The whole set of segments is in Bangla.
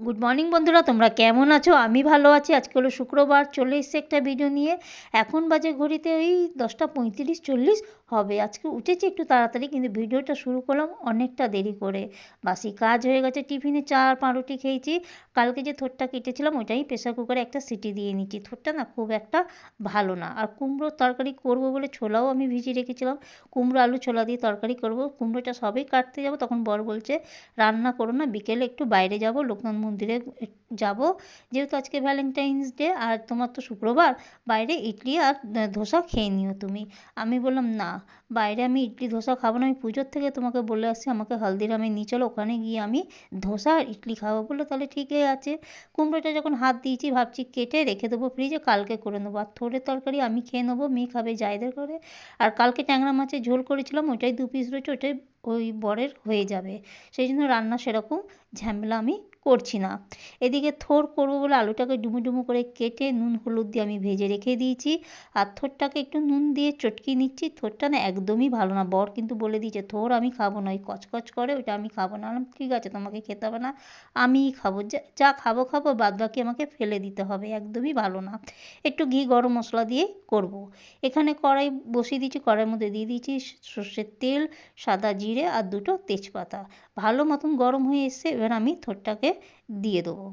গুড মর্নিং বন্ধুরা, তোমরা কেমন আছো? আমি ভালো আছি। আজকে হলো শুক্রবার চলে এসছে একটা ভিডিও নিয়ে। এখন বাজে ঘড়িতে ওই দশটা পঁয়ত্রিশ চল্লিশ। হবে। আজকে উঠেছি একটু তাড়াতাড়ি কিন্তু ভিডিওটা শুরু করলাম অনেকটা দেরি করে। বাসি কাজ হয়ে গেছে, টিফিনে চা আর পাউরুটি খেয়েছি। কালকে যে থোরটা কেটেছিলাম ওইটাই প্রেসার কুকারে একটা সিটি দিয়ে নিচ্ছি থোরটা না খুব একটা ভালো না। আর কুমড়োর তরকারি করব বলে ছোলাও আমি ভিজিয়ে রেখেছিলাম। কুমড়ো, আলু, ছোলা দিয়ে তরকারি করব। কুমড়োটা সবেই কাটতে যাব, তখন বর বলছে, রান্না করো না, বিকেলে একটু বাইরে যাব, লোকনাথ মন্দিরে যাব। যেহেতু আজকে ভ্যালেন্টাইন্স ডে আর তোমার তো শুক্রবার, বাইরে ইডলি আর ধোসা খেয়ে নিও তুমি। আমি বললাম, না বাইরে আমি ইডলি ধোসা খাব না, আমি পুজোর থেকে তোমাকে বলে আসছি, আমাকে হলদিরামে নিয়ে চলো, ওখানে গিয়ে আমি ধোসা আর ইডলি খাব বলল তাহলে ঠিকই আছে। কুমড়োটা যখন হাত দিয়েছি, ভাবছি কেটে রেখে দেবো ফ্রিজে কালকে করে নেব। আর থোড়ের তরকারি আমি খেয়ে নেব, মেয়ে খাবে জায়দের করে আর কালকে ট্যাংরা মাছের ঝোল করেছিলাম, ওইটাই দু পিস রয়েছে, ওইটাই ওই বরের হয়ে যাবে। সেই জন্য রান্না সেরকম, ঝামেলা আমি করছি না। এদিকে থোর করব বলে আলুটাকে ডুমো ডুমো করে কেটে নুন হলুদ দিয়ে আমি ভেজে রেখে দিয়েছি। আর থোরটাকে একটু নুন দিয়ে চটকিয়ে নিচ্ছি। থোরটা না একদমই ভালো না। বর কিন্তু বলে দিয়েছে, থোর আমি খাব না। ওই কচকচ করে, ওইটা আমি খাব না। ঠিক আছে, তোমাকে খেতে হবে না। আমিই খাব। যা যা খাব খাব বাদ বাকি আমাকে ফেলে দিতে হবে। একদমই ভালো না। একটু ঘি, গরম মশলা দিয়ে করব। এখানে কড়াই বসিয়ে দিয়েছি। কড়াইয়ের মধ্যে দিয়ে দিয়েছি সর্ষের তেল, সাদা জিরে আর দুটো তেজপাতা। ভালো মতন গরম হয়ে এসছে। এবার আমি থোরটাকে দিয়ে দেবো।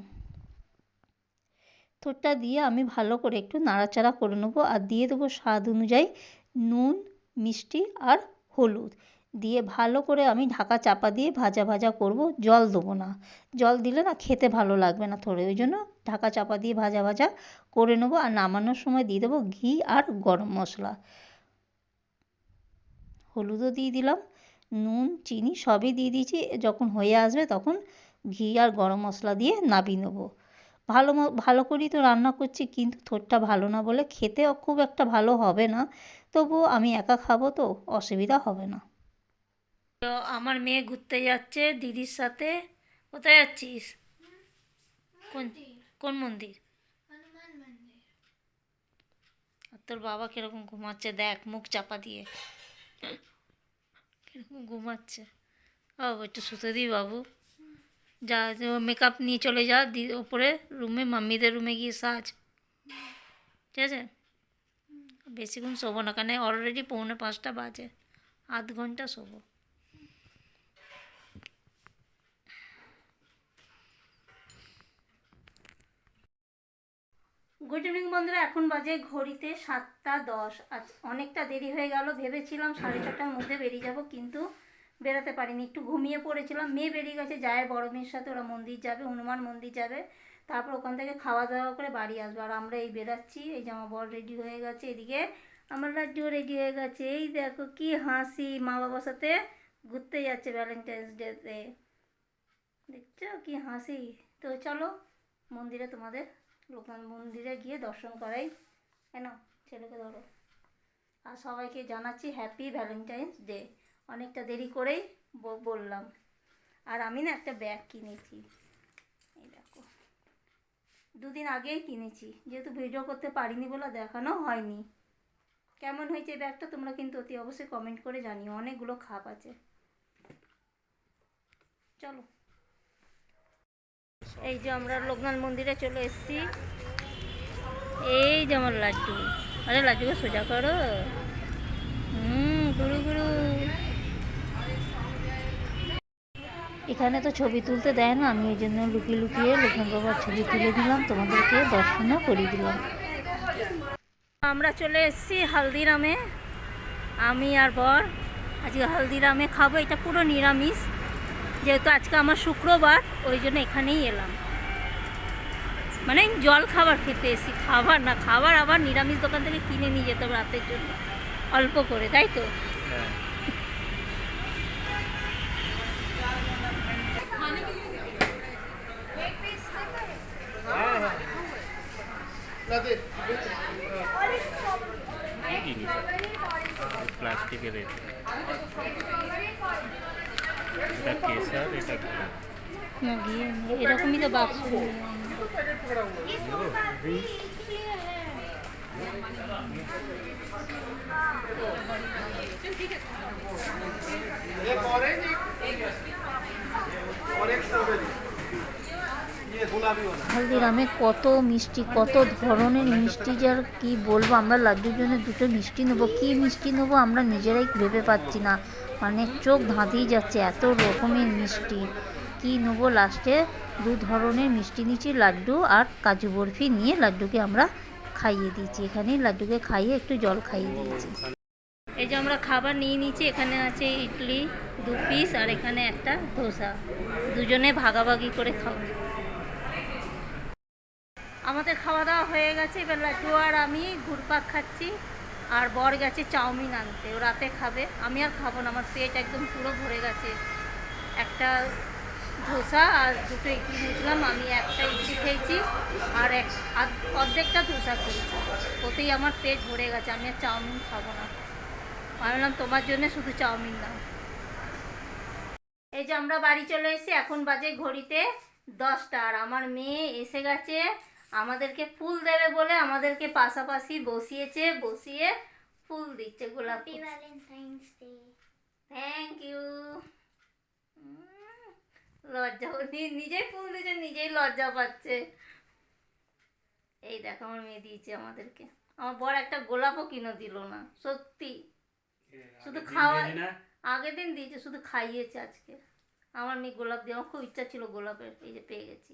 থোরটা দিয়ে আমি ভালো করে একটু নাড়াচাড়া করে নেব আর দিয়ে দেবো স্বাদ অনুযায়ী নুন, মিষ্টি আর হলুদ। দিয়ে ভালো করে আমি ঢাকা চাপা দিয়ে ভাজা ভাজা করব, জল দেবো না। জল দিলে না খেতে ভালো লাগবে না থোড়ে, ওই জন্য ঢাকা চাপা দিয়ে ভাজা ভাজা করে নেব আর নামানোর সময় দিয়ে দেবো ঘি আর গরম মশলা। হলুদও দিয়ে দিলাম, নুন, চিনি সবই দিয়ে দিয়েছি, যখন হয়ে আসবে তখন ঘি আর গরম মশলা দিয়ে নাবিয়ে নেব। ভালো ভালো করেই তো রান্না করছি কিন্তু থোরটা ভালো না বলে খেতে খুব একটা ভালো হবে না। তবুও আমি একা খাব তো অসুবিধা হবে না। তো আমার মেয়ে ঘুরতে যাচ্ছে দিদির সাথে। কোথায় যাচ্ছিস? কোন কোন মন্দির? আর তোর বাবা কীরকম ঘুমাচ্ছে দেখ মুখ চাপা দিয়ে। কীরকম ঘুমাচ্ছে। ও একটু শুতে দিই বাবু। যা মেকআপ নিয়ে চলে যা ওপরে রুমে মাম্মিদের রুমে গিয়ে সাজ। ঠিক আছে? বেশিক্ষণ শোবো না, কেন অলরেডি পৌনে পাঁচটা বাজে। আধ ঘণ্টা শোবো। গুড ইভিনিং বন্ধুরা, এখন বাজে ঘড়িতে সাতটা দশ। আজ অনেকটা দেরি হয়ে গেল, ভেবেছিলাম সাড়ে ছটার মধ্যে বেরিয়ে যাব, কিন্তু বেরোতে পারিনি। একটু ঘুমিয়ে পড়েছিলাম, মেয়ে বেরিয়ে গেছে, যায় বড় মেয়ের সাথে, ওরা মন্দির যাবে, হনুমান মন্দির যাবে। তারপর ওখান থেকে খাওয়া দাওয়া করে বাড়ি আসবে। আর আমরা এই বেরাচ্ছি, এই জামা বর রেডি হয়ে গেছে এদিকে। আমার লাড্ডুও রেডি হয়ে গেছে। এই দেখো কি হাসি, মা বাবার সাথে ঘুরতে যাচ্ছে ভ্যালেন্টাইন্স ডেতে দেখছ কি হাসি? তো চলো, মন্দিরে তোমাদের লোকনাথ মন্দিরে গিয়ে দর্শন করাই। কেন ছেলেকে ধরো। আর সবাইকে জানাচ্ছি হ্যাপি ভ্যালেন্টাইন্স ডে অনেকটা দেরি করেই বললাম। আর আমি না একটা ব্যাগ কিনেছি। এই দেখো। দুদিন আগেই কিনেছি। যেহেতু ভিডিও করতে পারিনি বলে দেখানো হয়নি। কেমন হয়েছে এই ব্যাগটা তোমরা কিন্তু অতি অবশ্যই কমেন্ট করে জানিও। অনেকগুলো খাপ আছে। চলো। এই যে আমরা লোকনাথ মন্দিরে চলে এসেছি। এই যে আমার লাড্ডু। আরে লাড্ডুকে সোজা করো। এখানে তো ছবি তুলতে দেয় না আমি ওই জন্য লুকিয়ে লুকিয়ে লোকনাথ বাবার ছবি তুলে দিলাম তোমাদেরকে দর্শনও করিয়ে দিলাম। আমরা চলে এসেছি হালদিরামে আমি আর বর। আজকে হালদিরামে খাব এটা পুরো নিরামিষ যেহেতু আজকে আমার শুক্রবার ওই জন্য এখানেই এলাম। মানে জল খাবার খেতে এসি খাবার না খাবার আবার নিরামিষ দোকান থেকে কিনে নিয়ে যেতাম রাতের জন্য অল্প করে তাই তো? প্লাস্টিকের এটা কেসার এটা না গিয়ে এরকমই তো বাক্স হলদিরামে কত মিষ্টি, কত ধরনের মিষ্টি যার কি বলব, আমরা লাড্ডুর জন্য দুটো মিষ্টি নেব। কি মিষ্টি নেব আমরা নিজেরাই ভেবে পাচ্ছি না। মানে চোখ ধাঁধিয়ে যাচ্ছে এত রকমের মিষ্টি। কি নেব লাস্টে? দু ধরনের মিষ্টি নিচ্ছি, লাড্ডু আর কাজু বরফি নিয়ে লাড্ডুকে আমরা খাইয়ে দিয়েছি এখানে লাড্ডুকে খাইয়ে একটু জল খাইয়ে দিয়েছি এই যে আমরা খাবার নিয়ে নিচ্ছি, এখানে আছে ইডলি, দু পিস আর এখানে একটা ধোসা। দুজনে ভাগাভাগি করে খাব। আমাদের খাওয়া দাওয়া হয়ে গেছে। এবার লাড্ডু আর আমি ঘুরপাক খাচ্ছি আর বর গেছে চাউমিন আনতে। ও রাতে খাবে। আমি আর খাব না। আমার পেট একদম পুরো ভরে গেছে। একটা ধোসা আর দুটো ইডলি নিয়েছিলাম। আমি একটা ইডলি খেয়েছি আর এক অর্ধেকটা ধোসা খেয়েছি। ওতেই আমার পেট ভরে গেছে। আমি আর চাউমিন খাব না। আমি বললাম তোমার জন্য শুধু চাউমিন দাও। এই যে আমরা বাড়ি চলে এসেছি। এখন বাজে ঘড়িতে দশটা। আর আমার মেয়ে এসে গেছে আমাদেরকে ফুল দেবে বলে আমাদেরকে পাশাপাশি বসিয়েছে বসিয়ে ফুল দিচ্ছে গোলাপ। থ্যাংক ইউ লজ্জা নিজেই ফুল দিচ্ছে নিজেই লজ্জা পাচ্ছে। এই দেখো আমার মেয়ে দিয়েছে আমাদেরকে। আমার বড় একটা গোলাপও কিনে দিল না সত্যি। শুধু খাওয়া আগের দিন দিয়েছে শুধু খাইয়েছে আজকে। আমার মেয়ে গোলাপ দিয়ে আমার খুব ইচ্ছা ছিল গোলাপের এই যে পেয়ে গেছি।